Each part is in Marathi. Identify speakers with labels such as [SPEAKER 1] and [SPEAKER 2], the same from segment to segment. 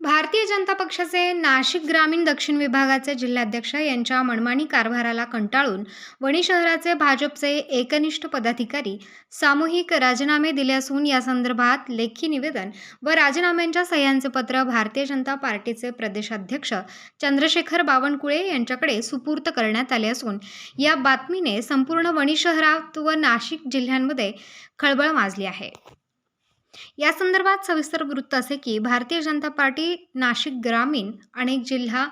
[SPEAKER 1] भारतीय जनता पक्षाचे नाशिक ग्रामीण दक्षिण विभागाचे जिल्हाध्यक्ष यांच्या मनमानी कारभाराला कंटाळून वणी शहराचे भाजपचे एकनिष्ठ पदाधिकारी सामूहिक राजीनामे दिले असून या संदर्भात लेखी निवेदन व राजीनाम्यांच्या सह्यांचे पत्र भारतीय जनता पार्टीचे प्रदेशाध्यक्ष चंद्रशेखर बावनकुळे यांच्याकडे सुपूर्त करण्यात आले असून या बातमीने संपूर्ण वणी शहरात व नाशिक जिल्ह्यांमध्ये खळबळ माजली आहे. या संदर्भात सविस्तर वृत्त असे की भारतीय जनता पार्टी नाशिक ग्रामीण अनेक जिल्हा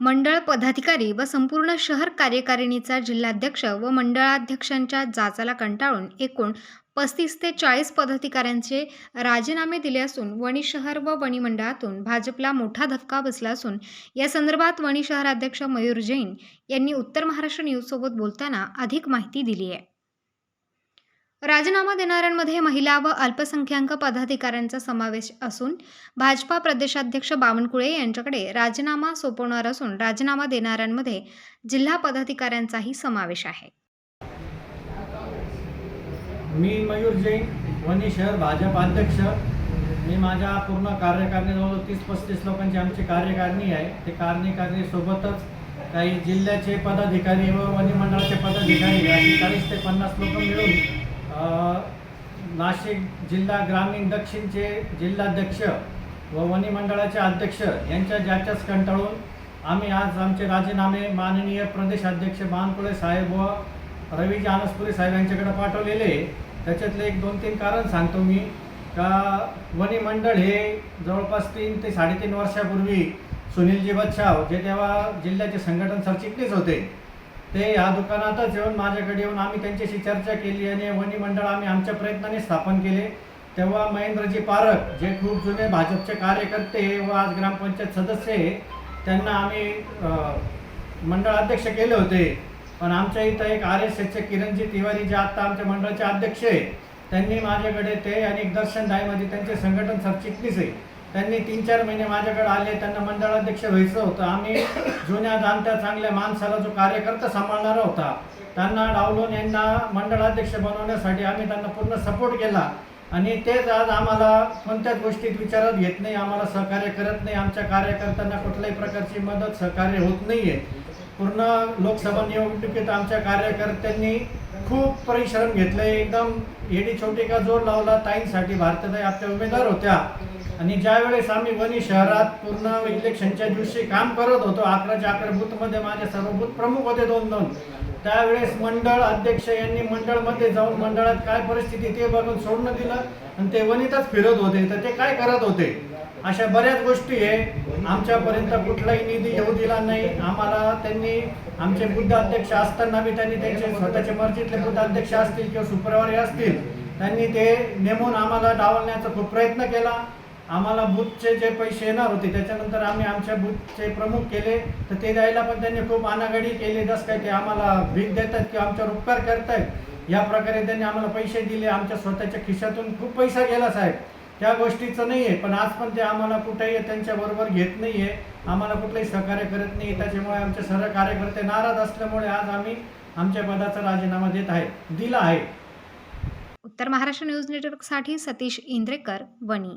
[SPEAKER 1] मंडळ पदाधिकारी व संपूर्ण शहर कार्यकारिणीचा जिल्हाध्यक्ष व मंडळाध्यक्षांच्या जाचाला कंटाळून एकूण पस्तीस ते चाळीस पदाधिकाऱ्यांचे राजीनामे दिले असून वणी शहर व वणी मंडळातून भाजपला मोठा धक्का बसला असून या संदर्भात वणी शहराध्यक्ष मयूर जैन यांनी उत्तर महाराष्ट्र न्यूजसोबत बोलताना अधिक माहिती दिली आहे. राजीनामा देणाऱ्यांमध्ये महिला व अल्पसंख्याक पदाधिकाऱ्यांचा समावेश असून भाजपा प्रदेशाध्यक्ष बावनकुळे यांच्याकडे राजीनामा सोपवणार असून राजीनामा देणाऱ्यांमध्ये जिल्हा पदाधिकाऱ्यांचाही समावेश आहे.
[SPEAKER 2] मी मयूर जैन वणी शहर भाजप अध्यक्ष. मी माझ्या पूर्ण कार्यकारिणीजवळ तीस पस्तीस लोकांची आमची कार्यकारिणी आहे. ते कार्यकारिणीसोबतच काही जिल्ह्याचे पदाधिकारी व वनी मंडळाचे पदाधिकारी चाळीस ते पन्नास लोक मिळून नाशिक जिल्हा ग्रामीण दक्षिणचे जिल्हाध्यक्ष व वनी मंडळाचे अध्यक्ष यांच्या ज्याच्याच कंटाळून आम्ही आज आमचे राजीनामे माननीय प्रदेशाध्यक्ष बानकुळे साहेब व रवी जानसपुरी साहेब यांच्याकडे पाठवलेले. त्याच्यातले एक दोन तीन कारण सांगतो मी. का वनी मंडळ हे जवळपास तीन ते साडेतीन वर्षापूर्वी सुनीलजी बच्छाव जे तेव्हा जिल्ह्याचे संघटन सरचिटणीस होते ते या दुकानातच येऊन माझ्याकडे येऊन आम्ही त्यांच्याशी चर्चा केली आणि वनी मंडळ आम्ही आमच्या प्रयत्नाने स्थापन केले. तेव्हा महेंद्रजी पारख जे खूप जुने भाजपचे कार्यकर्ते व आज ग्रामपंचायत सदस्य आहे त्यांना आम्ही मंडळ अध्यक्ष केले होते. पण आमच्या इथं एक आर एस एसचे किरणजी तिवारी जे आता आमच्या मंडळाचे अध्यक्ष आहे त्यांनी माझ्याकडे ते आणि एक दर्शन दाईमध्ये त्यांचे संघटन सरचिटणीस आहे. त्यांनी तीन चार महिने माझ्याकडे आले त्यांना मंडळाध्यक्ष व्हायचं होतं. आम्ही जुन्या जाणत्या चांगल्या माणसाला जो कार्यकर्ता सांभाळणारा होता त्यांना डावलून यांना मंडळाध्यक्ष बनवण्यासाठी आम्ही त्यांना पूर्ण सपोर्ट केला. आणि तेच आज आम्हाला कोणत्याच गोष्टीत विचारात घेत नाही आम्हाला सहकार्य करत नाही. आमच्या कार्यकर्त्यांना कुठल्याही प्रकारची मदत सहकार्य होत नाही आहे पूर्ण लोकसभा निवडणुकीत आमच्या कार्यकर्त्यांनी खूप परिश्रम घेतले एकदम एडी छोटी का जोर लावला. ताईंसाठी भारताताई आपल्या उमेदवार होत्या. आणि ज्यावेळेस आम्ही वणी शहरात पूर्ण इलेक्शनच्या दिवशी काम करत होतो अकराच्या अकरा बूथमध्ये माझे सर्व बूथ प्रमुख होते दोन दोन त्यावेळेस मंडळ अध्यक्ष यांनी मंडळमध्ये जाऊन मंडळात काय परिस्थिती ते बघून सोडणं दिलं. आणि ते वणीतच फिरत होते. तर ते काय करत होते? अशा बऱ्याच गोष्टी आहे. आमच्यापर्यंत कुठलाही निधी येऊ दिला नाही. आम्हाला त्यांनी आमचे बुद्ध अध्यक्ष असताना बी त्यांनी त्यांचे स्वतःचे मर्जीतले बुद्ध अध्यक्ष असतील किंवा शुक्रवारी असतील त्यांनी ते नेमून आम्हाला डावलण्याचा खूप प्रयत्न केला. आम्हाला बुथचे जे पैसे येणार होते त्याच्यानंतर आम्ही आमच्या बुथचे प्रमुख केले. तर ते द्यायला पण त्यांनी खूप अनागडी केली. जसं काय ते आम्हाला भीक देतात किंवा आमच्यावर उपकार करतायत. या प्रकारे त्यांनी आम्हाला पैसे दिले. आमच्या स्वतःच्या खिशातून खूप पैसा गेला साहेब. त्या गोष्टीचं नाही आहे पण आज पण ते आम्हाला कुठेही त्यांच्याबरोबर घेत नाही आहे आम्हाला कुठलंही सहकार्य करत नाही त्याच्यामुळे आमचे सर्व कार्यकर्ते नाराज असल्यामुळे आज आम्ही आमच्या पदाचा राजीनामा देत आहे दिला आहे.
[SPEAKER 1] उत्तर महाराष्ट्र न्यूज नेटवर्कसाठी सतीश इंद्रेकर वणी.